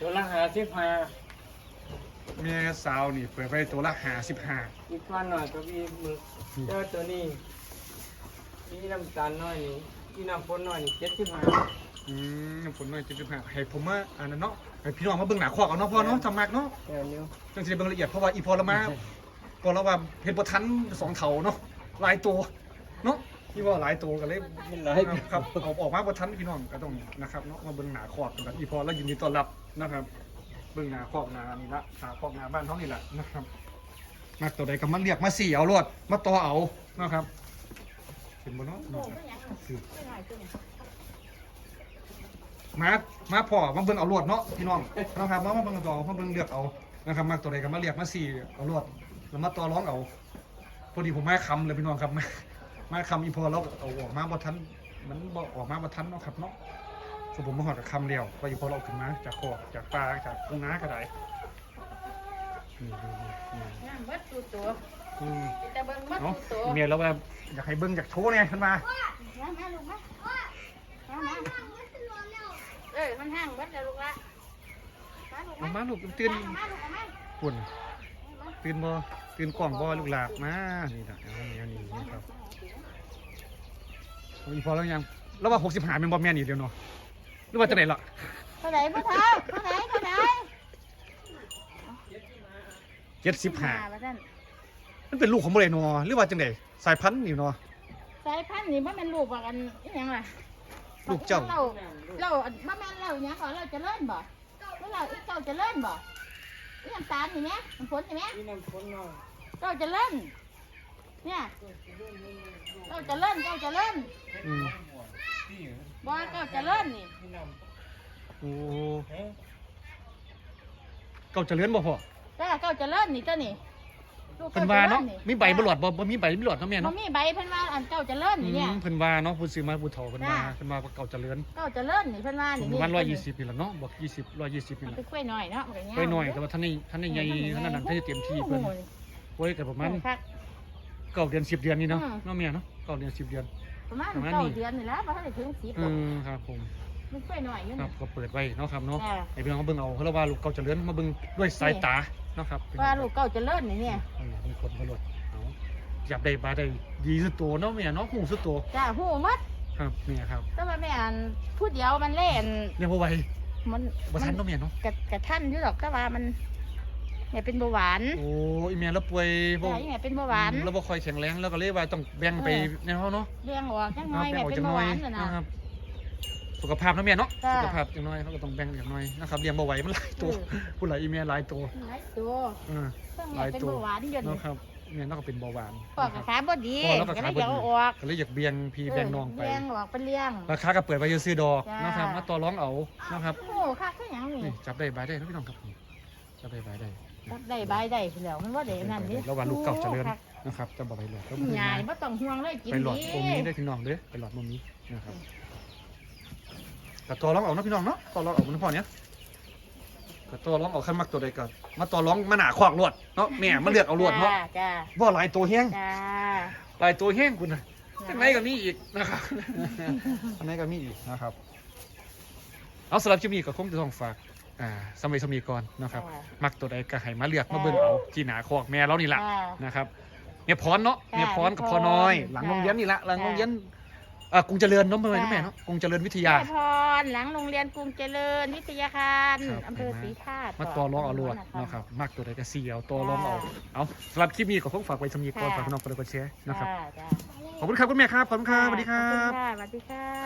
[SPEAKER 3] ตัวละห้าสิบห้า
[SPEAKER 2] แม่สาวนี่เปิดไว้ตัวละห้าสิบห้า
[SPEAKER 3] อีกวันหน่อยก็มีมือเจ้าตัวนี้อีน้ำตาลน้อยนี่อีน้ำฝนน้อยนี่เจ็ดสิบห้า
[SPEAKER 2] อืมผลหน่อยเจ็ดสิบห้าให้ผมมาอันนั้นเนาะให้พี่น้องมาเบิ่งหน้าคอกเอาเนาะพ่อเนาะทำมากเนาะ
[SPEAKER 3] แค่นี้
[SPEAKER 2] จังสิได้เบิ่งละเอียดเพราะว่าอีพอละมาพอละว่าเห็นบ่ทันสองเถาเนาะหลายตัวเนาะ ที่ว่าหลายตัวกันเลย
[SPEAKER 3] มันหลาย
[SPEAKER 2] ครับเอาออกมาบ่ทันพี่น้องก็ต้องนะครับเนาะมาเบิ่งหน้าคอกกันอีพอแล้วยินดีต้อนรับนะครับ เบิ่งหน้าคอกหน้านี่ละหน้าคอกหน้าบ้านเฮานี่แหละนะครับมาตัวใดก็มาเรียกมาสี่เอารวดมาต่อเอานะครับเห็นบ่เนาะเนาะคือมามาพ่อมาเบิ่งเอารวดเนาะพี่น้องนะครับมามาเบิ่งต่อมาเบิ่งเลือกเอานะครับมาตัวใดก็มาเรียกมาสี่เอารวดแล้วมาต่อร้องเอาพอดีผมมาคำเลยพี่น้องครับมา มาคำอีพอเราเอาออกมาบ่ทันมันบ่ออกมาบ่ทันเนาะครับเนาะสมผมมาหอดกับคำเดียวก็อีพอเราเอาขึ้นมาจากคอกจากปลาจากตรงน้าก็ได้นี่นี่นี่
[SPEAKER 1] งามเบิดตูตัว
[SPEAKER 2] อืม
[SPEAKER 1] แต่เบิ่งเบิด
[SPEAKER 2] เนาะ
[SPEAKER 1] ตูตัว
[SPEAKER 2] เมียเราว่าอยากให้เบิ่งอยากโชว์เนี่ยขึ้นมา
[SPEAKER 1] มามาลูกมามามาเออมันห่างเบิดแล้วลูกละมาลูก
[SPEAKER 2] เอา
[SPEAKER 1] มา
[SPEAKER 2] มาลูกตื่น
[SPEAKER 1] มาลูกมา
[SPEAKER 2] ปุ่น ตื่นบ่ตื่นกล่องบ่ลูกหลาบมานี่นะเอานี่อันนี้นะครับเอาอีพอแล้วยังแล้วว่า65แม่นบ่แม่นอีกเดียวเนาะหรือว่าจังได๋ล่ะ
[SPEAKER 1] เท่าไหร่พ่อเท้าเท่าไหร่เท่าไหร่
[SPEAKER 2] 75
[SPEAKER 1] ว่าซั่น
[SPEAKER 2] มันเป็นลูกของบ่ได้เนาะหรือว่าจังได๋สายพันธุ์นี่เนาะ
[SPEAKER 1] สายพันธุ์นี่บ่แม่นลูกว่ากันอีหยังล่ะ
[SPEAKER 2] ลูกเจ้า
[SPEAKER 1] เราเราบ่แม่นเราหยังขอเราเจะเลิ่นบ่แล้วเราอีเจ้าเจะเลิ่นบ่ อีน้ำตาลนี่แหมน้ำฝนนี่แหม
[SPEAKER 3] นี่น้ำฝนน้อย
[SPEAKER 1] เจ้าเจะเลิ่น เนี่ย เจ้าเจะเลิ่น เจ้าเจะเลิ่น
[SPEAKER 2] อืม
[SPEAKER 1] บ่เจ้าเจะเลิ่นนี่
[SPEAKER 3] นี่น้ำ
[SPEAKER 2] โอ้
[SPEAKER 3] เฮ้ย
[SPEAKER 2] เก่าเจริญบ่พ่อ
[SPEAKER 1] จ้าเจ้าเจะเลิ่นนี่เจ้านี่ ลูก
[SPEAKER 2] เพิ่
[SPEAKER 1] เจ้าน
[SPEAKER 2] ว่า
[SPEAKER 1] เจะ
[SPEAKER 2] เนาะ
[SPEAKER 1] เลิ่นนี่
[SPEAKER 2] มีใบบ่หลอดบ่บ่มีใบบ่หลอดเนาะแม่
[SPEAKER 1] บ่
[SPEAKER 2] เนาะ
[SPEAKER 1] มีใบเพิ่นว่าอันเจ้าเจะเลิ่น
[SPEAKER 2] อื
[SPEAKER 1] นี่เนี่ย
[SPEAKER 2] มเพิ่นว่าเนาะเพิ่นซื้อมาผู้เฒ่าเพิ่นว่า
[SPEAKER 1] จ้า
[SPEAKER 2] เพิ่นว่าว่าเก่าเจริญ
[SPEAKER 1] เจ้าเจะเลิ่นนี่เพิ่นว่า
[SPEAKER 2] สู
[SPEAKER 1] นี่
[SPEAKER 2] งประมาณ120นี่ล่ะเนาะบอก20 120นี่
[SPEAKER 1] มัน
[SPEAKER 2] ล่ะ
[SPEAKER 1] เป็นกล้วยน้อยเนาะมันก็ยาว
[SPEAKER 2] ไปหน่อยแต่ว่าท่านนี่ท่านนี่ใหญ่ท่านนั้นท่านจะเต็มที่เพิ่น
[SPEAKER 1] โอ้ย
[SPEAKER 2] ไว้ก็ประมาณ
[SPEAKER 1] คัก
[SPEAKER 2] เก้าเดือน10เดือนนี่เนาะ
[SPEAKER 1] อืม
[SPEAKER 2] เนาะแม่เนาะเก้าเดือน10เดือน
[SPEAKER 1] ประมาณ
[SPEAKER 2] ประมาณ
[SPEAKER 1] เก้า
[SPEAKER 2] นี้
[SPEAKER 1] เดือนนี่แหล้วบ่ทันได้ถึง10
[SPEAKER 2] อื
[SPEAKER 1] ดอก
[SPEAKER 2] มครับผม
[SPEAKER 1] มันกล้วยน้อยอยู่
[SPEAKER 2] ครั
[SPEAKER 1] นี่
[SPEAKER 2] บก็เปิดไว้เนาะครับเนาะ
[SPEAKER 1] จ้า
[SPEAKER 2] ให้พี่น้องเขาเบิ่งเอาเพราะว่าลูกเก่าเจริญมาเบิ่งด้วยสายตา เนาะครับ
[SPEAKER 1] ว่าลูกเก่าเจะเลิ่นนี่เนี่ย
[SPEAKER 2] เออเป็นคนพลดเอาจับได้บาได้ดีสุดตัวเนาะแม่เนาะหูสุดตัว
[SPEAKER 1] จ้าหูหมัด
[SPEAKER 2] ครับเนี่ยครับ
[SPEAKER 1] แต่ว่าแม่อันพูดเดียวมันเล่น
[SPEAKER 2] เนี่ยบ่ไหว
[SPEAKER 1] มัน
[SPEAKER 2] บ่ทันเนาะแม่เนาะ
[SPEAKER 1] กะกะท่านอยู่ดอกแต่ว่ามันแม่เป็นเบาหวาน
[SPEAKER 2] โอ้อีแม่แล้วป่วยบ่
[SPEAKER 1] ใช่แม่เป็นเบาหวาน
[SPEAKER 2] แล้วบ่ค่อยแข็งแรงแล้วก็เลยว่าต้องแบ่งไป
[SPEAKER 1] เออ
[SPEAKER 2] ในเฮาเนาะ
[SPEAKER 1] เลี้ยงออกจัง
[SPEAKER 2] ค
[SPEAKER 1] น้
[SPEAKER 2] รั
[SPEAKER 1] อบย
[SPEAKER 2] แบ่ง
[SPEAKER 1] แม่
[SPEAKER 2] ออก
[SPEAKER 1] เป็น
[SPEAKER 2] จัง
[SPEAKER 1] เบา
[SPEAKER 2] น้
[SPEAKER 1] ห
[SPEAKER 2] อยวา
[SPEAKER 1] นน่ะนะ
[SPEAKER 2] นะครับ สุขภาพเนาะแม่เนาะ
[SPEAKER 1] จ้า
[SPEAKER 2] สุขภาพจังน้อยเขาก็ต้องแบ่งอย่างน้อยนะครับเลี้ยงบ่ไหวมันหลายตัวผู้หลายอีแม่หลายตัว
[SPEAKER 1] หลายตัว
[SPEAKER 2] เออ
[SPEAKER 1] เครื่อง
[SPEAKER 2] ห
[SPEAKER 1] แม่
[SPEAKER 2] ลาย
[SPEAKER 1] เป็น
[SPEAKER 2] ตัว
[SPEAKER 1] เบาหวานอยู่
[SPEAKER 2] เนาะ
[SPEAKER 1] นี่
[SPEAKER 2] ครับแม่เนาะก็เป็นเบาหวาน
[SPEAKER 1] พ่อ
[SPEAKER 2] นะค
[SPEAKER 1] ก็
[SPEAKER 2] รับ
[SPEAKER 1] ขาบ่ดี
[SPEAKER 2] พ่อแล้วก็
[SPEAKER 1] ก็
[SPEAKER 2] ขา
[SPEAKER 1] เลย
[SPEAKER 2] บ่
[SPEAKER 1] เดี๋ยว
[SPEAKER 2] ดี
[SPEAKER 1] เอาออก
[SPEAKER 2] ก็เลยอยากเบี่ยงพี่แบ่งน้องไป
[SPEAKER 1] เลี้ยงออกไปเลี้ยง
[SPEAKER 2] ราคาก็เปิดไว้ซื้อๆดอก
[SPEAKER 1] จ้าน
[SPEAKER 2] นะครับมาต่อรองเอานะครับ
[SPEAKER 1] โอ้คักคือหยังนี่
[SPEAKER 2] นี่จับได้บายได้นะพี่น้องครับจับได้บายได้
[SPEAKER 1] รับได้บายได้พุ่นแล้วมันว่าได้นั่นดิ
[SPEAKER 2] ระหว่างลูกเก่าเจริญ
[SPEAKER 1] โอ้คัก
[SPEAKER 2] นะครับจะบอกไปหลอดแล้ว
[SPEAKER 1] ใหญ่บ่ต้องห่วงเลยกิน
[SPEAKER 2] ไปหลอด
[SPEAKER 1] ดี
[SPEAKER 2] ตรงนี้ได้พี่น้องเด้อไปหลอดมุมนี้นะครับ แต่ตัวร้องออกนะพี่น้องเนาะตัวร้องออกมันพอเนี้ยแต่ตัวร้องออกขั้นมักตัวใดก่อนมาตัวร้องมาหนาขวากลวดเนาะแม่มาเลือกเอาลวดเนาะ
[SPEAKER 1] จ้จ้า
[SPEAKER 2] บ่หลายตัวแห้ง
[SPEAKER 1] จ้า
[SPEAKER 2] หลายตัวแห้งคุณนะข้างในก็มีอีกนะครับข้างในก็มีอีกนะครับ เอาสำหรับคลิปนี้ก็คงจะต้องฝากอ่าสมัยสมีก่อนนะครับ มักตัวใดก็ให้มาเลือกมาเบิ่งเอาที่หนาคอกแม่เรานี่แหละ
[SPEAKER 1] จ้า
[SPEAKER 2] นะครับเมียพรเนาะ
[SPEAKER 1] จ้ะ
[SPEAKER 2] เมียพรกับ
[SPEAKER 1] เมียพร
[SPEAKER 2] พอน้อย หลัง
[SPEAKER 1] จ้ะ
[SPEAKER 2] โรงเรียนนี่ละหลัง
[SPEAKER 1] จ้ะ
[SPEAKER 2] โรงเรียน อ่ากรุงเจริญเนาะเมื่อไหร่
[SPEAKER 1] จ้ะ
[SPEAKER 2] แม่เนาะกรุงเจริญวิทยา
[SPEAKER 1] แม่พรหลังโรงเรียนกรุงเจริญวิทยาคาร
[SPEAKER 2] ครับ
[SPEAKER 1] อำเภอศรีธาตุ
[SPEAKER 2] มาต่อรองเอาลวด
[SPEAKER 1] นะคะ
[SPEAKER 2] เนาะครับมักตัวใดก็เสียวต่อรองเอา
[SPEAKER 1] จ้ะ
[SPEAKER 2] เอาสำหรับคลิปนี้ก็คงฝากไว้สมีก่อน
[SPEAKER 1] ค่ะ
[SPEAKER 2] ฝากพี่น้องกดไลค์กดแชร์นะครับ
[SPEAKER 1] จ้าจ้า
[SPEAKER 2] ขอบคุณครับคุณแม่ครับขอบคุณครับสวัสดีครั
[SPEAKER 1] ขอบณค่ะสวัสดีค่ะ